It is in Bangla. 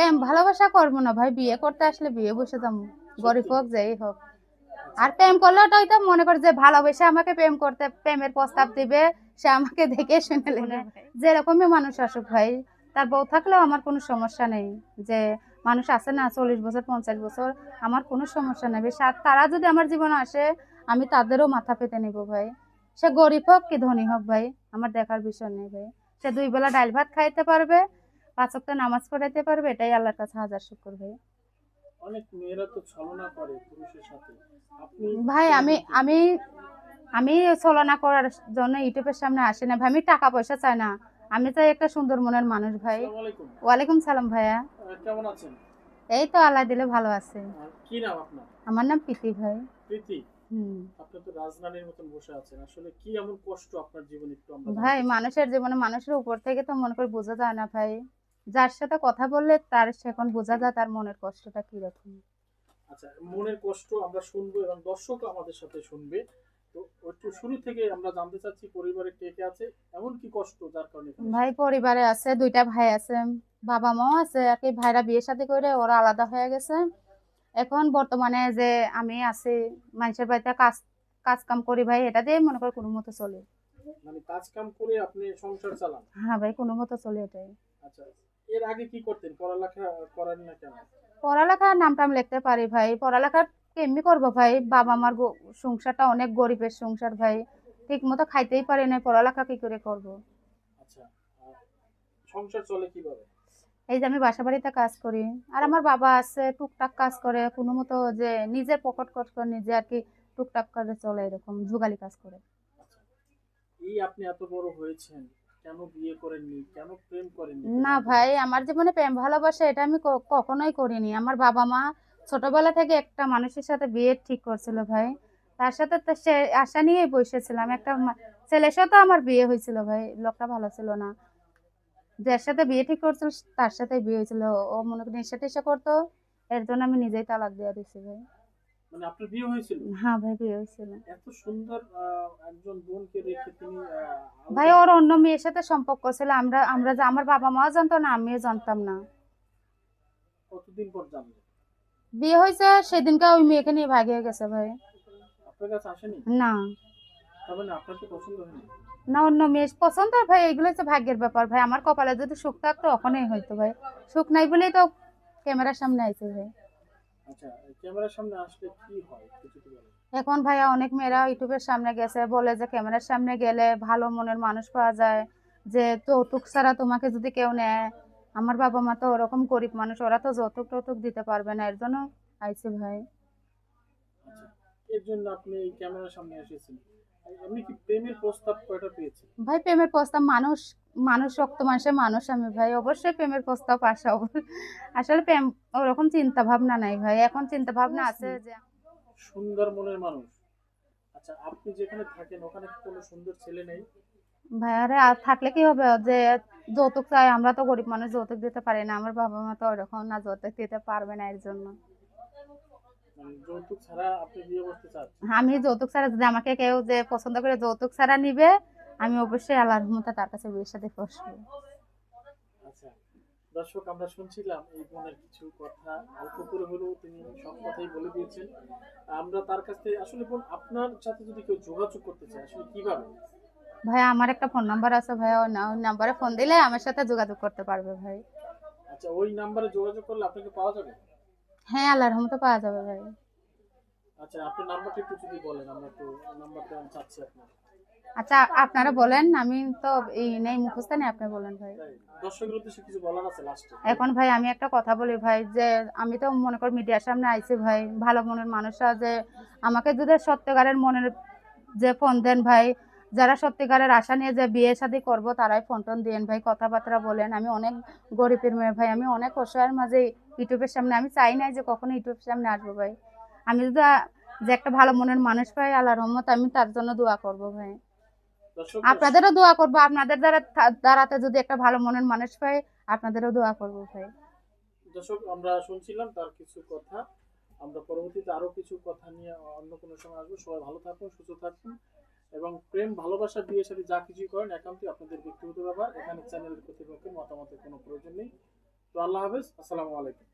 প্রেম ভালোবাসা করব না ভাই বিয়ে করতে আসলে বিয়ে বসে যাব গরিব হোক যেই হোক। আর প্রেম করলে ওটাই তো মনে করে যে ভালোবেসে আমাকে প্রেম করতে প্রেমের প্রস্তাব দিবে সে আমাকে দেখে শুনে নেবে। যেরকমই মানুষ আসুক ভাই তার বউ থাকলেও আমার কোনো সমস্যা নেই। যে মানুষ আছে না চল্লিশ বছর পঞ্চাশ বছর আমার কোনো সমস্যা নেই তারা যদি আমার জীবনে আসে আমি তাদেরও মাথা পেতে নেব ভাই। সে গরিব হোক কি ধনী হোক ভাই আমার দেখার বিষয় নেই ভাই। সে দুই বেলা ডাল ভাত খাইতে পারবে পাঁচ ওয়াক্ত নামাজ পড়াইতে পারবে এটাই আল্লাহর কাছে হাজার শুক্র ভাই অনেক মেয়েরা তো ছলনা করে পুরুষের সাথে। আপনি ভাই আমি আমি আমি ছলনা করার জন্য ইউটিউবের সামনে আসি না। ভাই আমি টাকা পয়সা চাই না। আমি চাই একটা সুন্দর মনের মানুষ ভাই। ওয়ালাইকুম সালাম ভাইয়া। কেমন আছেন? এই তো আল্লাহ দিলে ভালো আছে। কি নাম আপনার? আমার নাম প্রীতি ভাই। প্রীতি? ভাই মানুষের জীবনে মানুষের উপর থেকে তো মনে করে বোঝা যায় না ভাই। যার সাথে কথা বললে তার সেখন বোঝা যায় তার মনের কষ্টটা কীরকম। আচ্ছা মনের কষ্ট আমরা শুনব এবং দর্শক আমাদের সাথে শুনবে। তো একটু শুরু থেকে আমরা জানতে চাচ্ছি পরিবারে কে কে আছে? এমন কি কষ্ট যার কারণে ভাই পরিবারে আছে দুইটা ভাই আছে বাবা মাও আছে আর কি ভাইরা বিয়ে শাদী করে ওরা আলাদা হয়ে গেছে। এখন বর্তমানে যে আমি আছি মানুষের বাড়িতে কাজ কাজ কাম করি ভাই এটা দিয়ে মনে করে কোনো মতো চলে। মানে কাজ কাম করে আপনি সংসার চালান? হ্যাঁ ভাই কোনো মতো চলে এটাই। আচ্ছা এর আগে কি করতেন? পড়ালেখা করেন না কেন? পড়ালেখার নাম টাম লিখতে পারি ভাই। পড়ালেখা কেমনি করব ভাই? বাবা আমার গো- সংসারটা অনেক গরিবের সংসার ভাই। ঠিক মতো খাইতেই পারি না পড়ালেখা কি করে করব। আচ্ছা সংসার চলে কীভাবে? এই যে আমি বাসা বাড়িতে কাজ করি আর আমার বাবা আছে টুকটাক কাজ করে কোনো মতো যে নিজের পকেট খরচ করে নিজে আর কি টুকটাক করে চলে এরকম যুগালি কাজ করে। আচ্ছা এই আপনি এত বড় হয়েছেন না ভাই, আমার জীবনে প্রেম, ভালোবাসা এটা আমি কখনোই করিনি। আমার বাবা মা ছোটবেলা থেকে একটা মানুষের সাথে বিয়ে ঠিক করছিল ভাই। তার সাথে সে আশা নিয়েই বসেছিলাম। একটা ছেলের সাথে আমার বিয়ে হয়েছিল ভাই, লোকটা ভালো ছিল না। যার সাথে বিয়ে ঠিক করছিল, তার সাথে বিয়ে হয়েছিল। ও মনে করি নেশা টেশা করতো, এর জন্য আমি নিজেই তালাক দিয়ে দিয়েছি ভাই। মানে আপনার বিয়ে হয়েছিল? হ্যাঁ ভাই বিয়ে হয়েছিল। এত সুন্দর একজন বোনকে রেখে তিনি ভাই ওর অন্য মেয়ের সাথে সম্পর্ক ছিল। আমরা আমরা যে আমার বাবা মাও জানতো না আমিও জানতাম না। কতদিন পর জানলেন? বিয়ে হয়েছে সেদিনকে ওই মেয়েকে নিয়ে ভাগিয়ে গেছে ভাই। আপনার কাছে আসেনি? না। মানে আপনার তো পছন্দ হয়নি? না অন্য মেয়ে পছন্দ ভাই এগুলো হচ্ছে ভাগ্যের ব্যাপার ভাই। আমার কপালে যদি সুখ থাকতো ওখানেই হয়তো ভাই। সুখ নাই বলেই তো ক্যামেরার সামনে আইছে ভাই। এখন ভাইয়া অনেক মেয়েরা ইউটিউবের সামনে গেছে বলে যে ক্যামেরার সামনে গেলে ভালো মনের মানুষ পাওয়া যায়। যে যৌতুক ছাড়া তোমাকে যদি কেউ নেয় আমার বাবা মা তো ওরকম গরিব মানুষ ওরা তো যৌতুক টৌতুক দিতে পারবে না এর জন্য আইসি ভাই। আচ্ছা এর জন্য আপনি ক্যামেরার সামনে এসেছেন। এমনি কি প্রেমের প্রস্তাব কয়টা পেয়েছেন? ভাই প্রেমের প্রস্তাব মানুষ মানুষ রক্ত মানুষের মানুষ আমি ভাই অবশ্যই প্রেমের প্রস্তাব আসা আসলে প্রেম ওরকম চিন্তা ভাবনা নাই ভাই এখন চিন্তা ভাবনা আছে যে সুন্দর মনের মানুষ। আচ্ছা আপনি যেখানে থাকেন ওখানে কোনো সুন্দর ছেলে নেই? ভাই আরে আর থাকলে কি হবে? যে যৌতুক চাই আমরা তো গরিব মানুষ যৌতুক দিতে পারি না আমার বাবা মা তো ওরকম না যৌতুক দিতে পারবে না এর জন্য মানে যৌতুক ছাড়া আপনি বিয়ে করতে চাচ্ছেন আমি যৌতুক ছাড়া যদি আমাকে কেউ যে পছন্দ করে যৌতুক ছাড়া নিবে আমি অবশ্যই আল্লাহর রহমতে তার কাছে বিয়ের সাথে বসবো আচ্ছা দর্শক আমরা শুনছিলাম এই বোনের কিছু কথা অল্প করে হলেও তিনি সব কথাই বলে দিয়েছেন। আমরা তার কাছ থেকে আসলে বোন আপনার সাথে যদি কেউ যোগাযোগ করতে চায় আসলে কীভাবে? ভাই আমার একটা ফোন নাম্বার আছে ভাই ওই নাম্বারে ফোন দিলে আমার সাথে যোগাযোগ করতে পারবে ভাই। আচ্ছা ওই নাম্বারে যোগাযোগ করলে আপনাকে পাওয়া যাবে? হ্যাঁ আল্লাহর রহমতে পাওয়া যাবে ভাই। আচ্ছা আপনার নাম্বারটা একটু যদি বলেন আমরা একটু নাম্বারটা আমি চাচ্ছি আপনার। আচ্ছা আপনারা বলেন আমি তো এই নেই মুখস্থ নেই আপনি বলেন ভাই। তাই দর্শকের উদ্দেশ্যে কিছু বলার আছে লাস্টে এখন ভাই আমি একটা কথা বলি ভাই যে আমি তো মনে করি মিডিয়ার সামনে আইছি ভাই ভালো মনের মানুষরা যে আমাকে যদি সত্যিকারের মনের যে ফোন দেন ভাই যারা সত্যিকারের আশা নিয়ে যে বিয়ে শাদী করব তারাই ফোন টোন দিয়েন। ভাই কথাবার্তা বলেন। আমি অনেক গরিবের মেয়ে ভাই। আমি অনেক অসহায়ের মাঝে ইউটিউবের সামনে আমি চাই নাই যে কখনো ইউটিউবের সামনে আসব ভাই। আমি যদি যে একটা ভালো মনের মানুষ পাই আল্লাহ রহমত আমি তার জন্য দোয়া করব ভাই। আপনাদেরও দোয়া করব। আপনাদের দ্বারা দ্বারাতে যদি একটা ভালো মনের মানুষ পাই আপনাদেরও দোয়া করব ভাই। দর্শক আমরা শুনছিলাম তার কিছু কথা। আমরা পরবর্তীতে আরও কিছু কথা নিয়ে অন্য কোনো সময় আসব। সবাই ভালো থাকুন সুস্থ থাকুন। প্রেম, ভালোবাসা, বিয়ে সাথে যা কিছুই করেন, একান্তই আপনাদের ব্যক্তিগত ব্যাপার। এখানে চ্যানেলের কর্তৃপক্ষের মতামতের কোনো প্রয়োজন নেই। তো আল্লাহ হাফেজ, আসসালামু আলাইকুম।